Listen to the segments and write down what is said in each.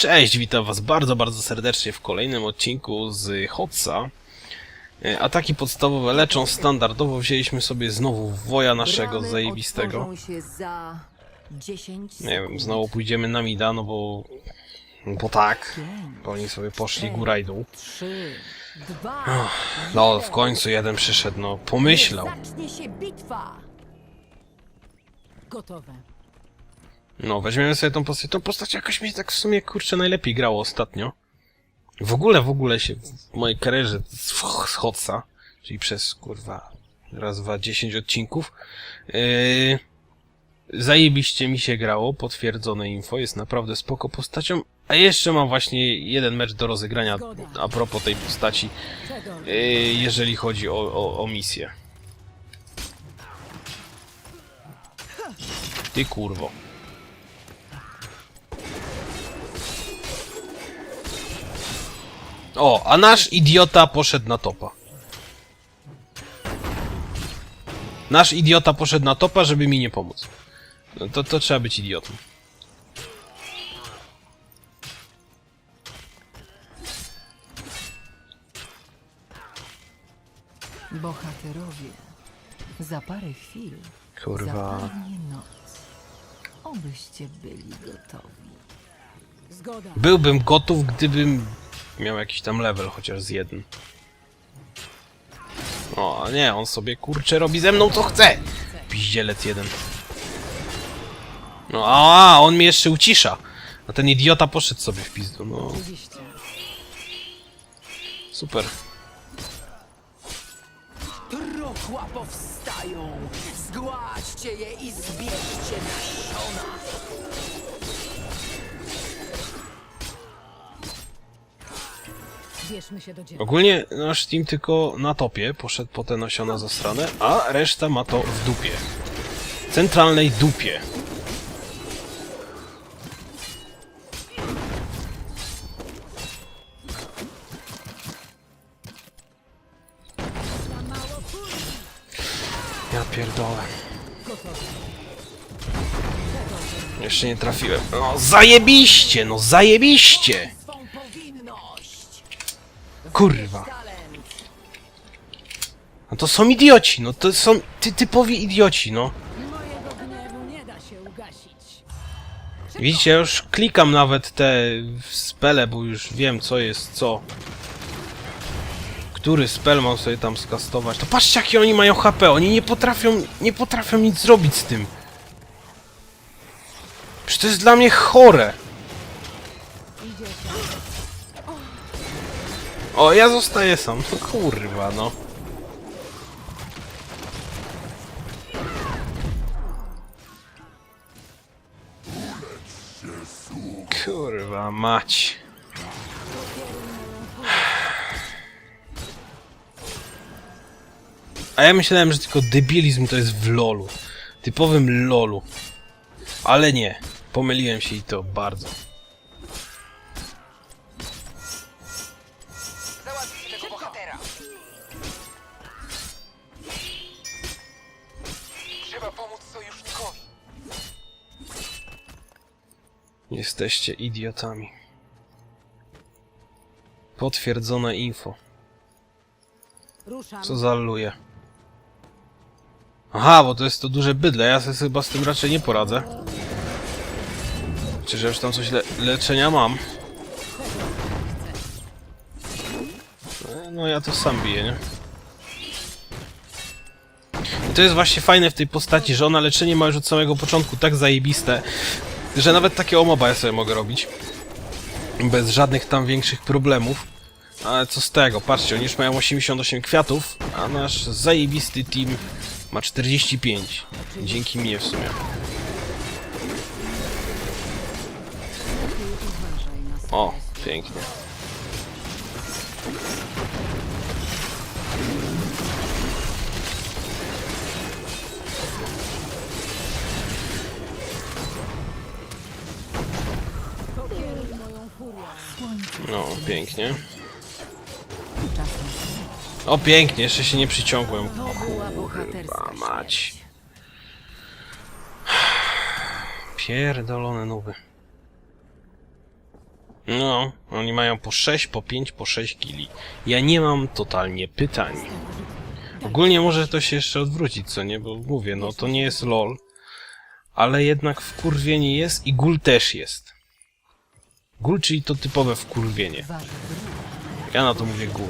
Cześć, witam was bardzo, bardzo serdecznie w kolejnym odcinku z Hotsa. E, Ataki podstawowe leczą standardowo. Wzięliśmy sobie znowu woja naszego zajebistego. otworzą się za 10 Nie wiem, znowu pójdziemy na mida, no bo... Bo tak. Bo oni sobie poszli góra i dół. 3, 2, No, w końcu jeden przyszedł, no. Pomyślał. Gotowe. No, weźmiemy sobie tą postać. Tą postać jakoś mi tak w sumie, kurczę, najlepiej grało ostatnio. W ogóle, w ogóle się w mojej karierze z, Hotsa, czyli przez, kurwa, raz, dwa, dziesięć odcinków, yy, zajebiście mi się grało, potwierdzone info, jest naprawdę spoko postacią, a jeszcze mam właśnie jeden mecz do rozegrania a propos tej postaci, yy, jeżeli chodzi o, o, o misję. Ty kurwo. O, a nasz idiota poszedł na topa. Nasz idiota poszedł na topa, żeby mi nie pomóc. No to, to trzeba być idiotą. Bohaterowie. Za parę chwil. Kurwa. Zapadnie noc. Obyście byli gotowi. Zgoda. Byłbym gotów, gdybym miał jakiś tam level, chociaż z jeden. O, nie, on sobie kurczę robi ze mną co chce. Piździelec jeden. No, a on mnie jeszcze ucisza. A ten idiota poszedł sobie w pizdu, no. Oczywiście. Super. Truchła powstają! Zgładźcie je i zbierzcie nasiona! Ogólnie nasz team tylko na topie poszedł po te nasiona zasrane, a reszta ma to w dupie. Centralnej dupie. Ja pierdolę. Jeszcze nie trafiłem. No zajebiście, no zajebiście! Kurwa. No to są idioci, no to są ty, typowi idioci, no. Widzicie, już klikam nawet te spele, bo już wiem co jest co. Który spell mam sobie tam skastować? To patrzcie jakie oni mają HP, oni nie potrafią, nie potrafią nic zrobić z tym. Przecież to jest dla mnie chore. O, ja zostaję sam. No kurwa, no. Kurwa mać. A ja myślałem, że tylko debilizm to jest w lolu. Typowym lolu. Ale nie. Pomyliłem się i to bardzo. Jesteście idiotami. Potwierdzone info. Ruszam. Co za luje. Aha, bo to jest to duże bydle. Ja sobie chyba z tym raczej nie poradzę. Czy że już tam coś le leczenia mam? No ja to sam biję, nie? I to jest właśnie fajne w tej postaci, że ona leczenie ma już od samego początku tak zajebiste, że nawet takie omoba ja sobie mogę robić. Bez żadnych tam większych problemów. Ale co z tego? Patrzcie, oni już mają 88 kwiatów, a nasz zajebisty team ma 45. Dzięki mnie w sumie. O, pięknie. No, pięknie. O, pięknie, jeszcze się nie przyciągłem. Kurwa mać. Pierdolone nuby. No, oni mają po 6, po 5, po 6 kili. Ja nie mam totalnie pytań. Ogólnie może to się jeszcze odwrócić, co nie? Bo mówię, no to nie jest LOL. Ale jednak wkurwienie jest i gul też jest. Gul, czyli to typowe wkurwienie. Ja na to mówię gul.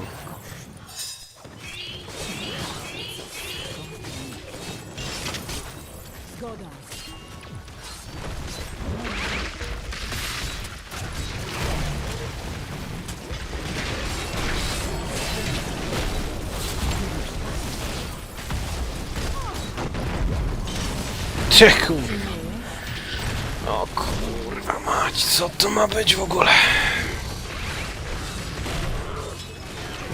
Kurwa. Mać, co to ma być w ogóle?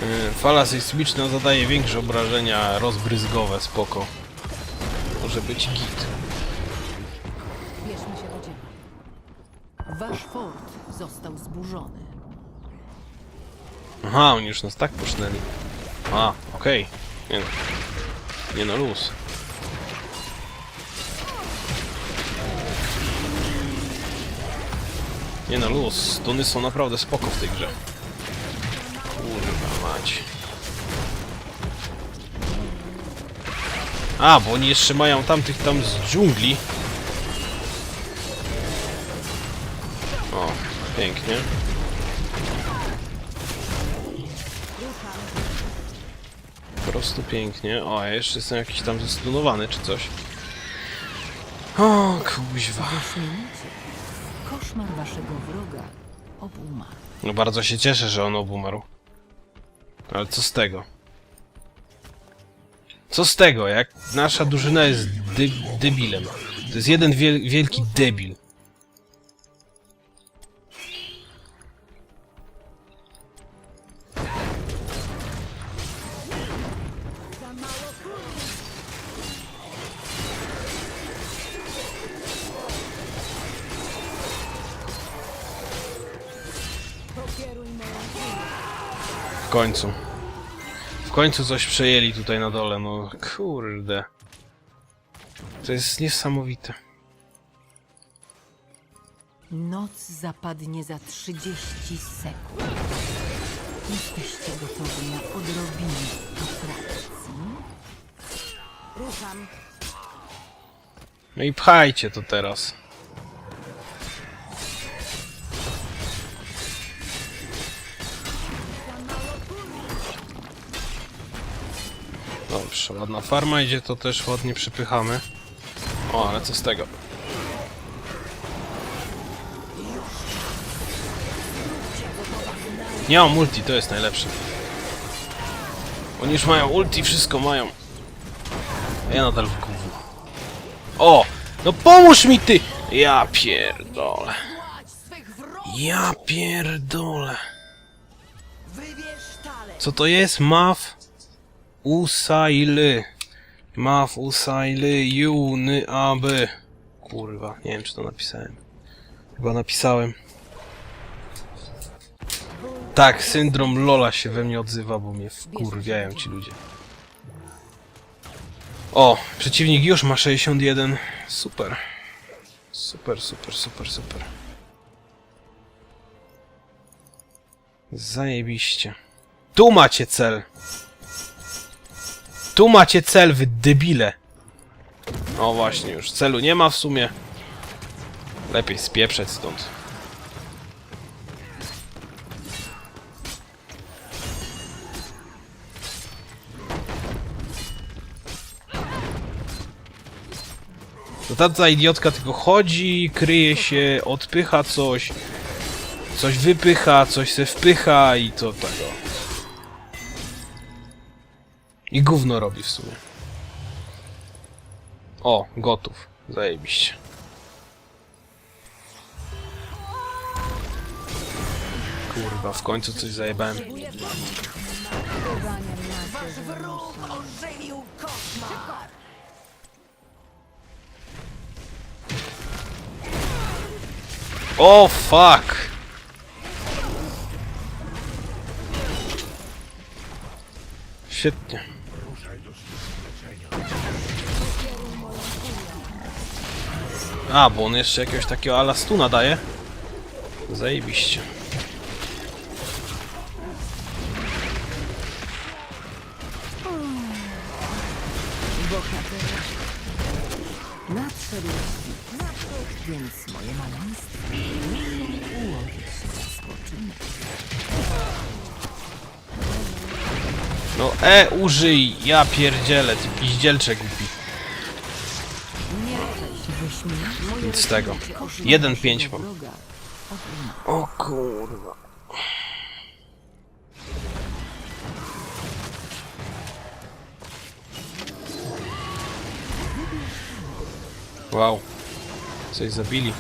Yy, Fala sejsmiczna zadaje większe obrażenia rozbryzgowe, spoko. Może być git. Bierzmy się do dzieła. Wasz fort został zburzony. Aha, oni już nas tak posznęli. A, okej. Nie no. Nie no, luz. Nie no, luz. Stuny są naprawdę spoko w tej grze. Kurwa mać. A, bo oni jeszcze mają tamtych tam z dżungli. O, pięknie. Po prostu pięknie. O, ja jeszcze jestem jakiś tam zestunowany czy coś. O, kuźwa. Koszmar waszego wroga obumarł. No bardzo się cieszę, że on obumarł. Ale co z tego? Co z tego, jak nasza drużyna jest debilem? To jest jeden wiel wielki debil. Końcu. W końcu coś przejęli tutaj na dole, no kurde. To jest niesamowite. Noc zapadnie za 30 sekund. Jesteście gotowi na odrobinę atrakcji? Ruszam. No i pchajcie to teraz. Dobrze, ładna farma idzie, to też ładnie przypychamy. O, ale co z tego? Nie mam multi, to jest najlepsze. Oni już mają ulti, wszystko mają. A ja nadal w gówno. O! No pomóż mi ty! Ja pierdolę. Ja pierdolę. Co to jest? Maf Usaily. Maf Usaily Juny aby. Kurwa, nie wiem czy to napisałem. Chyba napisałem. Tak, syndrom Lola się we mnie odzywa, bo mnie wkurwiają ci ludzie. O, przeciwnik już ma 61. Super. Super, super, super, super. Zajebiście. Tu macie cel. Tu macie cel, wy debile. O właśnie, już celu nie ma w sumie. Lepiej spieprzeć stąd. To ta idiotka tylko chodzi, kryje się, odpycha coś, coś wypycha, coś se wpycha i to tego. I gówno robi w sumie. O, gotów. Zajebiście. Kurwa, w końcu coś zajebałem. O, fuck! Świetnie. A, bo on jeszcze jakiegoś takiego ala stuna daje? Zajebiście. Bohater. Nadszedł świt, więc moje maleństwo muszą ułożyć się na spoczynek. No E użyj, ja pierdzielę, ty piździelcze głupi. Wyśmienić moje Nic z tego. rozpoczęcie 1-5 mam. O kurwa. Wow. Coś zabili.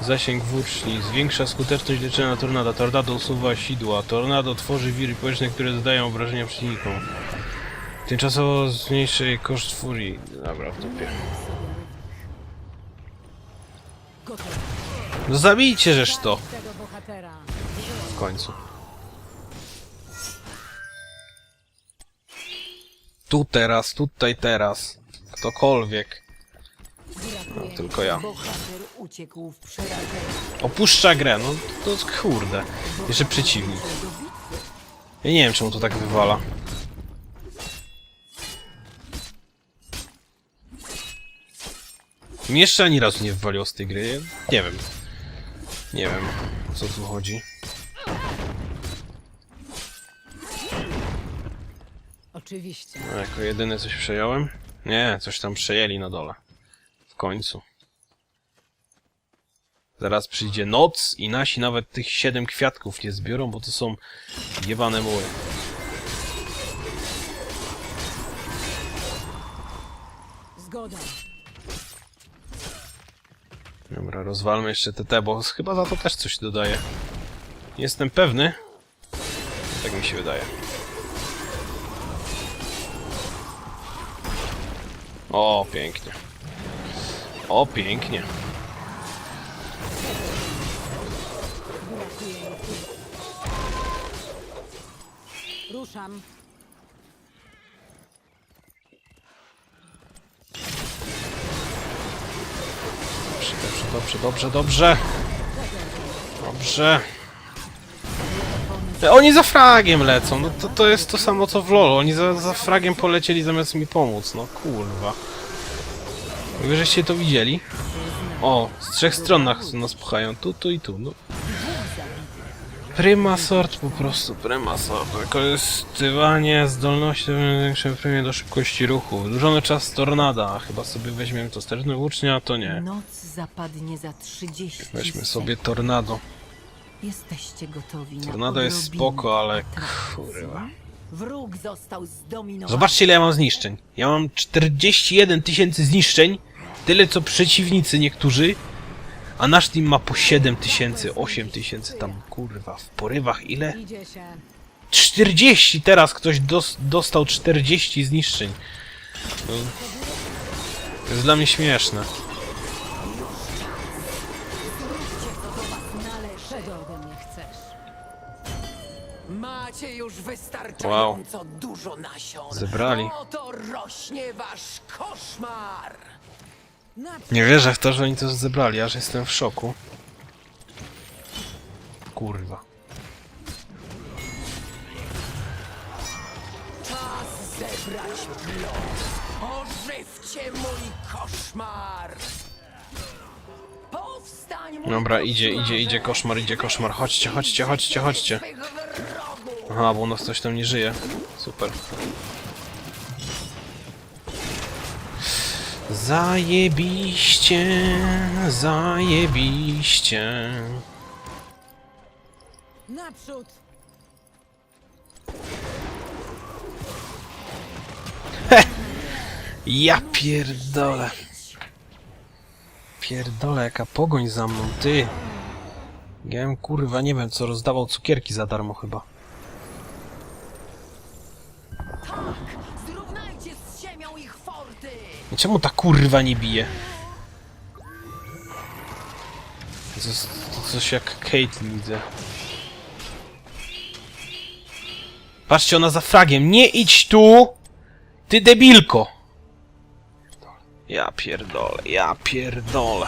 Zasięg włóczni. Zwiększa skuteczność leczenia tornada. Tornado usuwa sidła. Tornado tworzy wiry powietrzne, które zadają obrażenia przeciwnikom. Tymczasowo zmniejszy koszt furii. Dobra, w dupie. No zabijcie żeż to! Tego bohatera. W końcu. Tu teraz, tutaj teraz. Ktokolwiek. No, tylko ja. Bohater uciekł w przerażeniu. Opuszcza grę, no to to kurde. Jeszcze przeciwnik. Ja nie wiem czemu to tak wywala. Mnie jeszcze ani razu nie wywaliło z tej gry. Nie wiem. Nie wiem, o co tu chodzi. Oczywiście. A jako jedyny coś przejąłem? Nie, coś tam przejęli na dole. W końcu. Zaraz przyjdzie noc i nasi nawet tych siedem kwiatków nie zbiorą, bo to są jebane muły. Zgoda. Dobra, rozwalmy jeszcze TT, bo chyba za to też coś dodaje. Jestem pewny. Tak mi się wydaje. O, pięknie. O, pięknie. Ruszam. Dobrze, dobrze, dobrze, dobrze. E, Oni za fragiem lecą, no to, to jest to samo co w LoL. Oni za, za fragiem polecieli zamiast mi pomóc, no kurwa. Wy żeście to widzieli? O, z trzech stron nas, nas pchają, tu, tu i tu, no. Prima sort po prostu, prima sort. Wykorzystywanie zdolności większe premie do szybkości ruchu. Wydłużony czas tornada. Chyba sobie weźmiemy to sterny włócznia, to nie. Noc zapadnie za 30 Weźmy sobie tornado. Jesteście gotowi na Tornado jest spoko, ale kurwa. Wróg został zdominowany. Zobaczcie ile ja mam zniszczeń. Ja mam 41 tysięcy zniszczeń. Tyle co przeciwnicy niektórzy. A nasz team ma po 7 tysięcy, 8 tysięcy tam kurwa. W porywach ile? Idzie się. 40 teraz ktoś dos dostał 40 zniszczeń. No, to jest dla mnie śmieszne. Czego ode mnie chcesz? Macie już wystarczająco dużo nasion. Zebrali. Oto rośnie wasz koszmar. Nie wierzę w to, że oni to zebrali, aż jestem w szoku. Kurwa. Czas zebrać blok. Ożywcie mój koszmar. Powstań mój Dobra, idzie, idzie, idzie koszmar, idzie koszmar. Chodźcie, chodźcie, chodźcie, chodźcie. Aha, bo u nas ktoś tam nie żyje. Super. Zajebiście, zajebiście. Naprzód. Ja pierdolę. Pierdolę, jaka pogoń za mną, ty. Ja bym, kurwa, nie wiem co, rozdawał cukierki za darmo chyba. Czemu ta kurwa nie bije? To coś jak Caitlyn widzę. Patrzcie, ona za fragiem. Nie idź tu! Ty debilko! Ja pierdolę, ja pierdolę.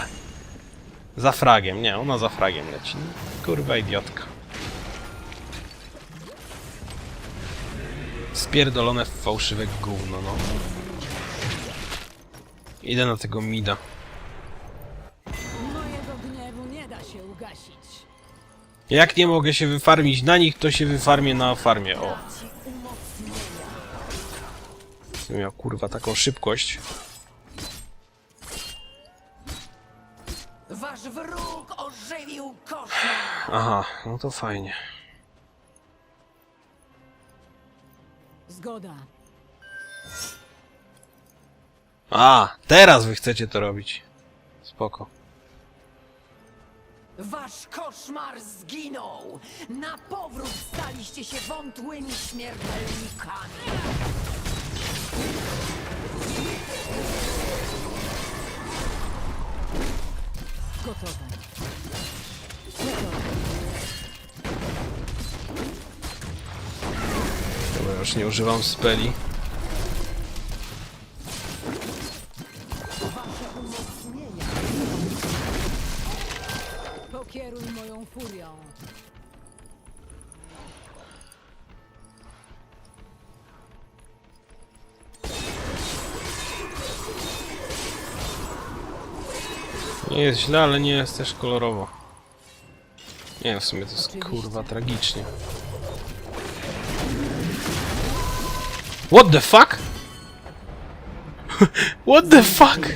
Za fragiem, nie, ona za fragiem leci. Kurwa idiotka. Spierdolone fałszywe gówno, no. Idę na tego mida. Mojego gniewu nie da się ugasić. Jak nie mogę się wyfarmić na nich, to się wyfarmię na farmie, o. Miał kurwa taką szybkość. Wasz wróg ożywił koszmar. Aha, no to fajnie. Zgoda. A, teraz wy chcecie to robić. Spoko. Wasz koszmar zginął! Na powrót staliście się wątłymi śmiertelnikami! Gotowe. Dobra, już nie używam speli. Nie jest źle, ale nie jest też kolorowo. Nie, w sumie to jest kurwa tragicznie. What the fuck? What the fuck?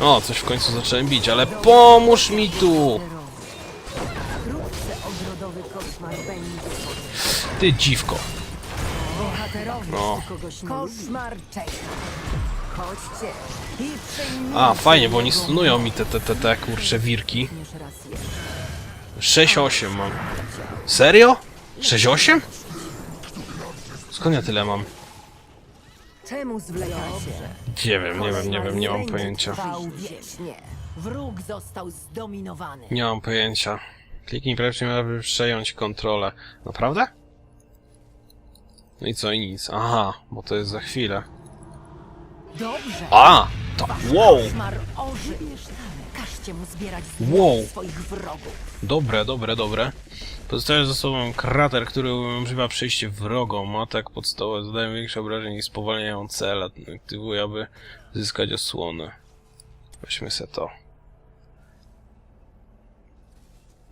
O, coś w końcu zacząłem bić, ale pomóż mi tu! Ty dziwko. No. kogoś nie Koszmar czeka. Chodźcie i przyjmijcie A, fajnie, bo oni stunują mi te, te, te, te kurcze wirki. raz jeszcze. 6-8 mam. Serio? 6-8? Skąd ja tyle mam? Czemu zwlekacie? Nie wiem, nie wiem, nie wiem, nie mam pojęcia. trwał wiecznie. Wróg został zdominowany. Nie mam pojęcia. Kliknij prawie aby przejąć kontrolę. Naprawdę? No i co i nic. Aha, bo to jest za chwilę. Dobrze! A! To, wow! Koszmar ożył. Każcie mu zbierać Wow. wow. swoich wrogów. Dobre, dobre, dobre. Pozostaje za sobą krater, który umożliwia przejście wrogom. Atak podstawowy zadają większe obrażenia i spowalniają cele. Aktywuj, aby zyskać osłonę. Weźmy se to.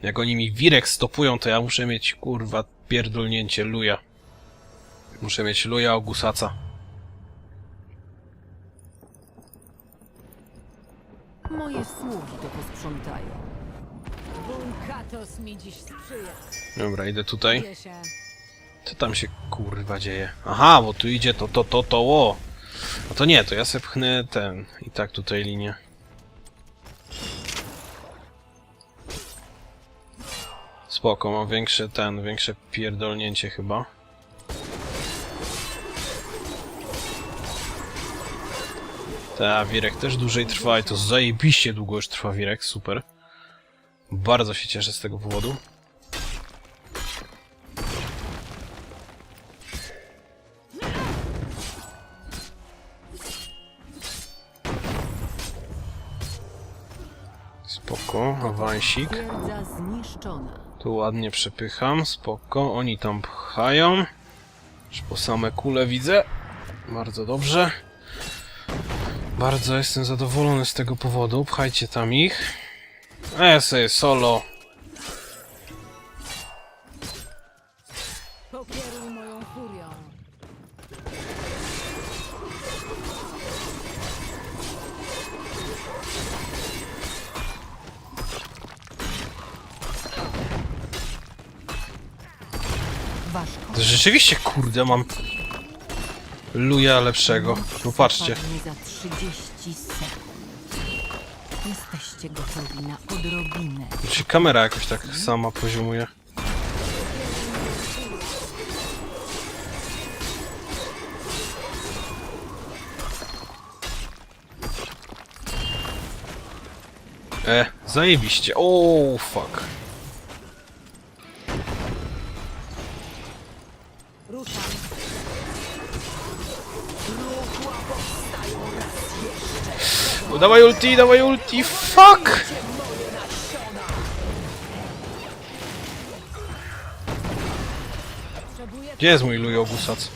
Jak oni mi wirek stopują, to ja muszę mieć, kurwa, pierdolnięcie luja. Muszę mieć luja ogusaca. Moje sługi to posprzątają. Bunkatos mi dziś sprzyja. Dobra, idę tutaj. Się. Co tam się kurwa dzieje? Aha, bo tu idzie to, to, to, to, ło. No to nie, to ja se pchnę ten. I tak tutaj linię. Spoko, mam większe ten, większe pierdolnięcie chyba. Ta, Wirek też dłużej trwa i to zajebiście długo już trwa Wirek, super. Bardzo się cieszę z tego powodu. Spoko, awansik. Tu ładnie przepycham, spoko. Oni tam pchają. Już po same kule widzę. Bardzo dobrze. Bardzo jestem zadowolony z tego powodu. Pchajcie tam ich. A ja sobie solo. Rzeczywiście, kurde, mam luja lepszego. Patrzcie. Padnie za 30 sekund. Jesteście gotowi na odrobinę. Czy kamera jakoś tak sama poziomuje? E, zajebiście. O, fuck. Dawaj ulti, dawaj ulti, fuck! Gdzie jest mój Lujo Gusac?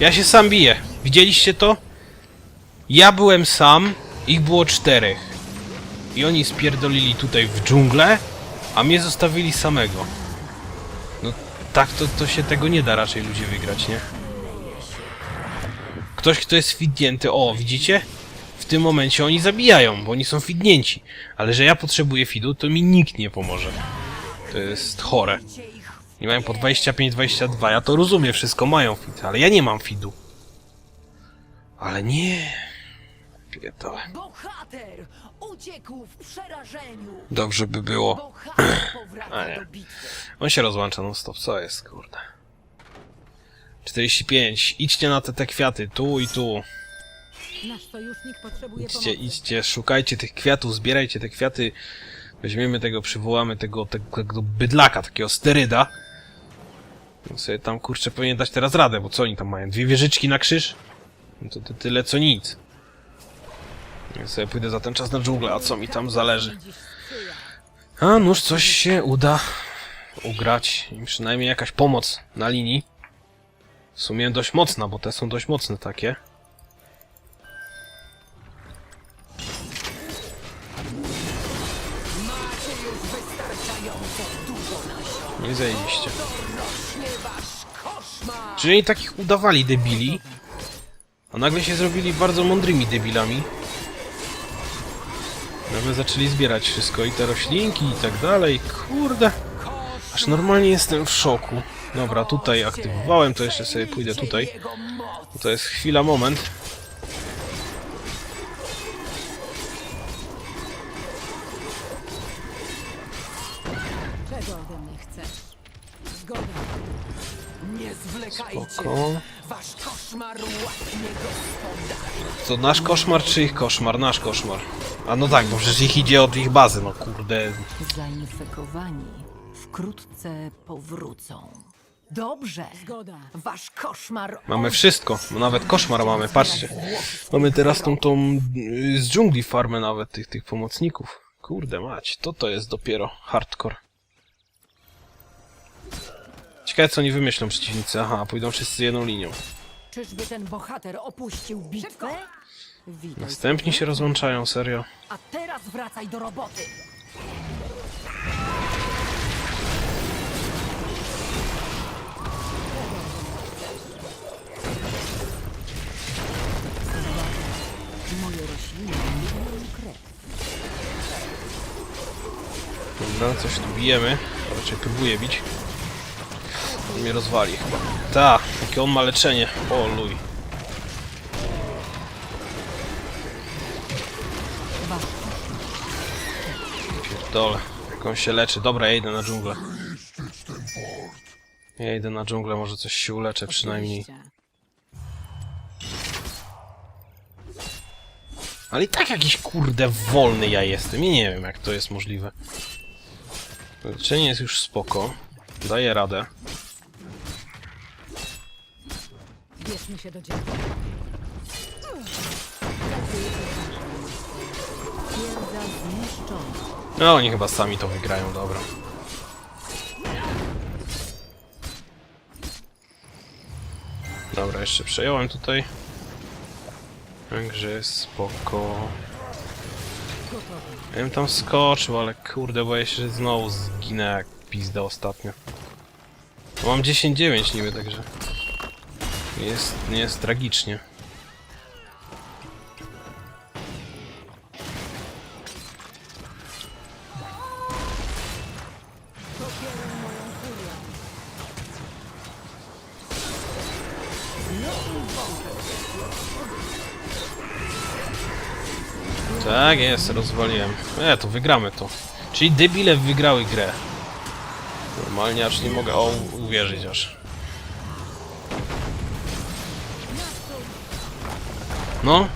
Ja się sam biję. Widzieliście to? Ja byłem sam, ich było czterech. I oni spierdolili tutaj w dżunglę, a mnie zostawili samego. Tak to, to się tego nie da raczej ludzie wygrać, nie? Ktoś, kto jest fidnięty, o, widzicie? W tym momencie oni zabijają, bo oni są fidnięci. Ale że ja potrzebuję fidu, to mi nikt nie pomoże. To jest chore. Nie mają po 25-22, ja to rozumiem, wszystko mają fit, ale ja nie mam fidu. Ale nie. Pierdolę. Uciekł w przerażeniu. Dobrze by było. Bohater A powraca nie. do bitwy. On się rozłącza non stop, co jest, kurde. 45. Idźcie na te, te kwiaty, tu i tu. Nasz sojusznik potrzebuje Idźcie, pomocy. idźcie, szukajcie tych kwiatów, zbierajcie te kwiaty. Weźmiemy tego, przywołamy tego, tego, tego bydlaka, takiego steryda. No sobie tam, kurczę, powinien dać teraz radę, bo co oni tam mają? Dwie wieżyczki na krzyż? No to, to tyle co nic. Ja sobie pójdę za ten czas na dżunglę, a co mi tam zależy? A nuż coś się uda ugrać i przynajmniej jakaś pomoc na linii. W sumie dość mocna, bo te są dość mocne takie. Nie zajebiście. Czyli takich udawali debili, a nagle się zrobili bardzo mądrymi debilami. Nagle zaczęli zbierać wszystko i te roślinki i tak dalej. Kurde. Aż normalnie jestem w szoku. Dobra, tutaj aktywowałem, to jeszcze sobie pójdę tutaj. To jest chwila, moment. Czego ode mnie chcesz? Zgoda. Nie zwlekajcie! Spoko. Wasz koszmar gospodarza! To nasz koszmar czy ich koszmar? Nasz koszmar. A no tak, bo przecież ich idzie od ich bazy, no kurde. Zainfekowani wkrótce powrócą. Dobrze. Zgoda. Wasz koszmar Mamy wszystko, bo nawet koszmar mamy, patrzcie. Mamy teraz tą, tą y, z dżungli farmę nawet tych, tych pomocników. Kurde mać, to to jest dopiero hardcore. Ciekawe co oni wymyślą przeciwnicy. Aha, pójdą wszyscy jedną linią. Czyżby ten bohater opuścił bitwę? Witaj. Następni się rozłączają, serio. A teraz wracaj do roboty. Moje rośliny lubią krew. Dobra, coś tu bijemy. A Raczej próbuję bić. On mnie rozwali chyba. Ta, jakie on ma leczenie. O luj. Wasz Pierdolę. Jak on się leczy. Dobra, ja idę na dżunglę. Ja idę na dżunglę, może coś się uleczę przynajmniej. Ale i tak jakiś kurde wolny ja jestem. I nie wiem jak to jest możliwe. Leczenie jest już spoko. Daję radę. Bierzmy się do dzieła. Twierdza zniszczona. No oni chyba sami to wygrają, dobra. Dobra, jeszcze przejąłem tutaj. Także spoko. Ja bym tam skoczył, ale kurde, boję się, że znowu zginę jak pizda ostatnio. Mam 10-9 niby, także... Jest, nie jest tragicznie. Tak jest, rozwaliłem. E, to wygramy to. Czyli debile wygrały grę. Normalnie aż nie mogę o, uwierzyć aż. No,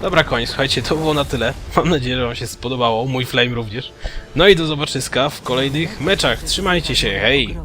dobra koniec, słuchajcie, to było na tyle. Mam nadzieję, że wam się spodobało, mój flame również. No i do zobaczyska w kolejnych meczach. Trzymajcie się, hej!